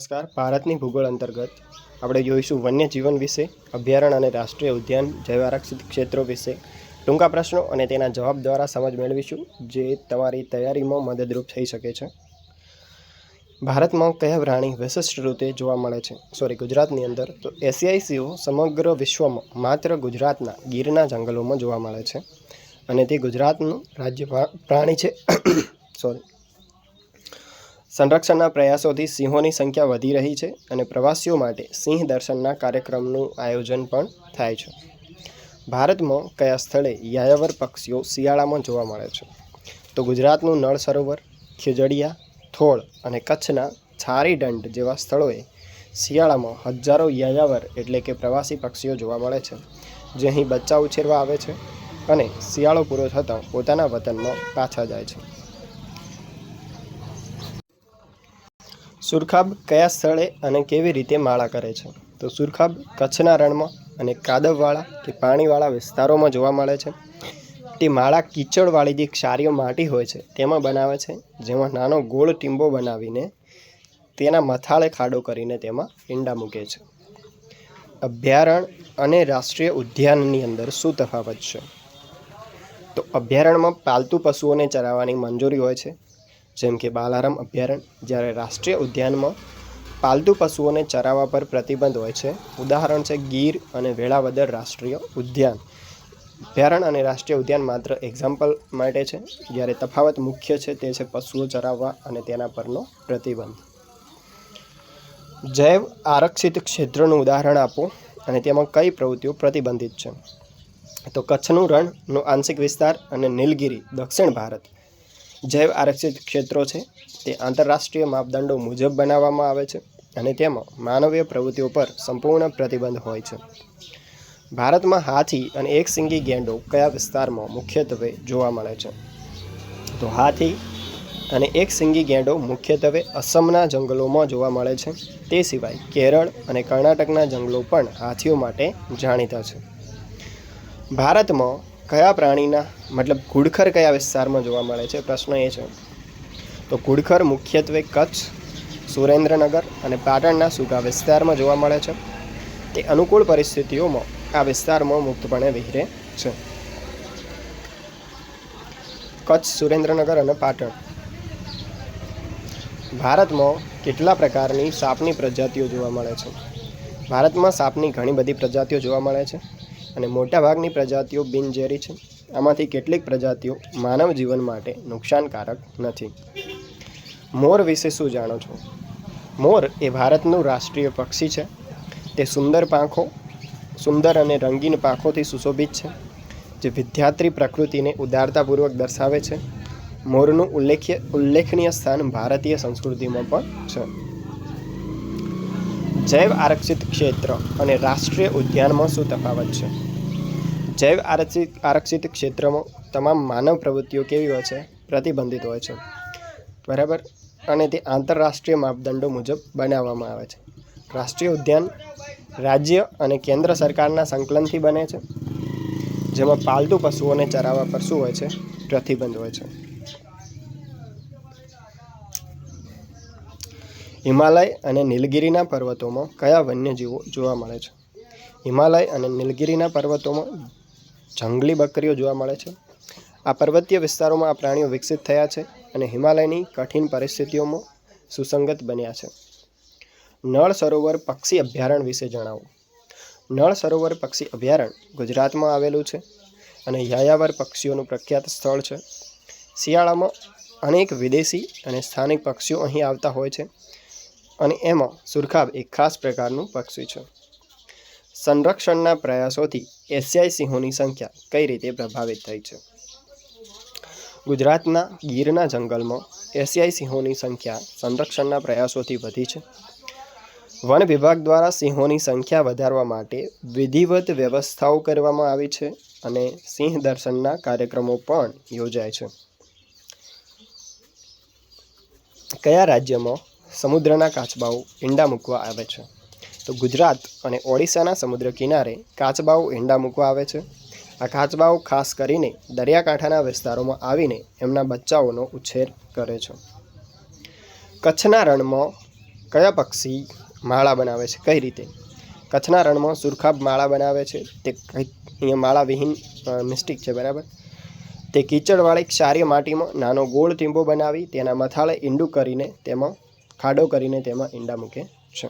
નમસ્કાર. ભારતની ભૂગોળ અંતર્ગત આપણે જોઈશું વન્યજીવન વિશે, અભયારણ્ય અને રાષ્ટ્રીય ઉદ્યાન, જૈવારક્ષિત ક્ષેત્રો વિશે, ટૂંકા પ્રશ્નો અને તેના જવાબ દ્વારા સમજ મેળવીશું, જે તમારી તૈયારીમાં મદદરૂપ થઈ શકે છે. ભારતમાં કયા પ્રાણી વિશિષ્ટ રીતે જોવા મળે છે? સોરી ગુજરાતની અંદર તો એશિયાઈ સમગ્ર વિશ્વમાં માત્ર ગુજરાતના ગીરના જંગલોમાં જોવા મળે છે. અને તે ગુજરાતનું રાજ્ય પ્રાણી છે. સોરી સંરક્ષણના પ્રયાસોથી સિંહોની સંખ્યા વધી રહી છે અને પ્રવાસીઓ માટે સિંહ દર્શનના કાર્યક્રમનું આયોજન પણ થાય છે. ભારતમાં કયા સ્થળે યાયાવર પક્ષીઓ શિયાળામાં જોવા મળે છે? તો ગુજરાતનું નળ સરોવર, ખીજડીયા, થોળ અને કચ્છના છારી દંડ જેવા સ્થળોએ શિયાળામાં હજારો યાયાવર એટલે કે પ્રવાસી પક્ષીઓ જોવા મળે છે, જે અહીં બચ્ચા ઉછેરવા આવે છે અને શિયાળો પૂરો થતાં પોતાના વતનમાં પાછા જાય છે. સુરખાબ કયા સ્થળે અને કેવી રીતે માળા કરે છે? તો સુરખાબ કચ્છના રણમાં અને કાદવવાળા કે પાણીવાળા વિસ્તારોમાં જોવા મળે છે. તે માળા કીચડવાળી જે ક્ષારીય માટી હોય છે. તેમાં બનાવે છે. જેમાં નાનો ગોળ ટીંબો બનાવીને તેના મથાળે ખાડો કરીને તેમાં ઈંડા મૂકે છે. અભયારણ્ય અને રાષ્ટ્રીય ઉદ્યાનની અંદર શું તફાવત છે? તો અભયારણ્યમાં પાલતુ પશુઓને ચરાવવાની મંજૂરી હોય છે. જેમ કે બાલારામ અભયારણ્ય જ્યારે રાષ્ટ્રીય ઉદ્યાનમાં પાલતુ પશુઓને ચરાવવા પર પ્રતિબંધ હોય છે, ઉદાહરણ છે ગીર અને વેળાવદર રાષ્ટ્રીય ઉદ્યાન. અભયારણ્ય અને રાષ્ટ્રીય ઉદ્યાન માત્ર એક્ઝામ્પલ માટે છે, જ્યારે તફાવત મુખ્ય છે તે છે પશુઓ ચરાવવા અને તેના પરનો પ્રતિબંધ. જૈવ આરક્ષિત ક્ષેત્રનું ઉદાહરણ આપો અને તેમાં કઈ પ્રવૃત્તિઓ પ્રતિબંધિત છે? તો કચ્છનું રણનો આંશિક વિસ્તાર અને નીલગિરી, દક્ષિણ ભારત. જૈવ આરક્ષિત ક્ષેત્રો છે, તે આંતરરાષ્ટ્રીય માપદંડો મુજબ બનાવવામાં આવે છે અને તેમાં માનવીય પ્રવૃત્તિઓ પર સંપૂર્ણ પ્રતિબંધ હોય છે. ભારતમાં હાથી અને એક સિંગી ગેંડો કયા વિસ્તારમાં મુખ્યત્વે જોવા મળે છે? તો હાથી અને એક સિંગી ગેંડો મુખ્યત્વે અસમના જંગલોમાં જોવા મળે છે. તે સિવાય કેરળ અને કર્ણાટકના જંગલો પણ હાથીઓ માટે જાણીતા છે. ભારતમાં કયા પ્રાણીના, મતલબ ઘુડખર કયા વિસ્તારમાં જોવા મળે છે? પ્રશ્ન એ છે. તો ઘુડખર મુખ્યત્વે કચ્છ, સુરેન્દ્રનગર અને પાટણના સૂકા વિસ્તારમાં જોવા મળે છે. તે અનુકૂળ પરિસ્થિતિઓમાં આ વિસ્તારમાં મુક્તપણે વિહરે છે. કચ્છ, સુરેન્દ્રનગર અને પાટણ. ભારતમાં કેટલા પ્રકારની સાપની પ્રજાતિઓ જોવા મળે છે? ભારતમાં સાપની ઘણી બધી પ્રજાતિઓ જોવા મળે છે. અને મોટાભાગની પ્રજાતિઓ બિનઝેરી છે. આમાંથી કેટલીક પ્રજાતિઓ માનવ જીવન માટે નુકસાનકારક નથી. મોર વિશે શું જાણો છો? મોર એ ભારતનું રાષ્ટ્રીય પક્ષી છે. તે સુંદર પાંખો, સુંદર અને રંગીન પાંખોથી સુશોભિત છે, જે વિદ્યાર્થી પ્રકૃતિને ઉદારતાપૂર્વક દર્શાવે છે. મોરનું ઉલ્લેખ્ય, ઉલ્લેખનીય સ્થાન ભારતીય સંસ્કૃતિમાં પણ છે. જૈવ આરક્ષિત ક્ષેત્ર અને રાષ્ટ્રીય ઉદ્યાનમાં શું તફાવત છે? જૈવ આરક્ષિત આરક્ષિત ક્ષેત્રમાં તમામ માનવ પ્રવૃત્તિઓ કેવી હોય છે? પ્રતિબંધિત હોય છે. બરાબર? અને તે આંતરરાષ્ટ્રીય માપદંડો મુજબ બનાવવામાં આવે છે. રાષ્ટ્રીય ઉદ્યાન રાજ્ય અને કેન્દ્ર સરકારના સંકલનથી બને છે. જેમાં પાલતુ પશુઓને ચરાવવા પર શું હોય છે? પ્રતિબંધ હોય છે. હિમાલય અને નીલગિરીના પર્વતોમાં કયા વન્યજીવો જોવા મળે છે? હિમાલય અને નીલગિરીના પર્વતોમાં જંગલી બકરીઓ જોવા મળે છે. આ પર્વતીય વિસ્તારોમાં આ પ્રાણીઓ વિકસિત થયા છે અને હિમાલયની કઠિન પરિસ્થિતિઓમાં સુસંગત બન્યા છે. નળ સરોવર પક્ષી અભયારણ્ય વિશે જણાવો. નળ સરોવર પક્ષી અભયારણ્ય ગુજરાતમાં આવેલું છે અને યાયાવર પક્ષીઓનું પ્રખ્યાત સ્થળ છે. શિયાળામાં અનેક વિદેશી અને સ્થાનિક પક્ષીઓ અહીં આવતા હોય છે. અને એમાં સુરખાબ એક ખાસ પ્રકારનું પક્ષી છે. સંરક્ષણના પ્રયાસોથી એશિયાઈ સિંહોની સંખ્યા કઈ રીતે પ્રભાવિત થઈ છે? ગુજરાતના ગીરના જંગલમાં એશિયાઈ સિંહોની સંખ્યા સંરક્ષણના પ્રયાસોથી વધી છે. વન વિભાગ દ્વારા સિંહોની સંખ્યા વધારવા માટે વિધિવત વ્યવસ્થાઓ કરવામાં આવી છે અને સિંહ દર્શનના કાર્યક્રમો પણ યોજાય છે. કયા રાજ્યમાં સમુદ્રના કાચબાઓ ઈંડા મૂકવા આવે છે. તો ગુજરાત અને ઓડિશાના સમુદ્ર કિનારે કાચબાઓ ઈંડા મૂકવા આવે છે. આ કાચબાઓ ખાસ કરીને દરિયાકાંઠાના વિસ્તારોમાં આવીને એમના બચ્ચાઓનો ઉછેર કરે છે. કચ્છના રણમાં કયા પક્ષી માળા બનાવે છે? કઈ રીતે? કચ્છના રણમાં સુરખાબ માળા બનાવે છે. તે કંઈક અહીંયા માળા વિહીન મિસ્ટેક છે, બરાબર? તે કીચડવાળી ક્ષારીય માટીમાં નાનો ગોળ ટીંબો બનાવી તેના મથાળે ઈંડું કરીને તેમાં ખાડો કરીને તેમાં ઈંડા મૂકે છે.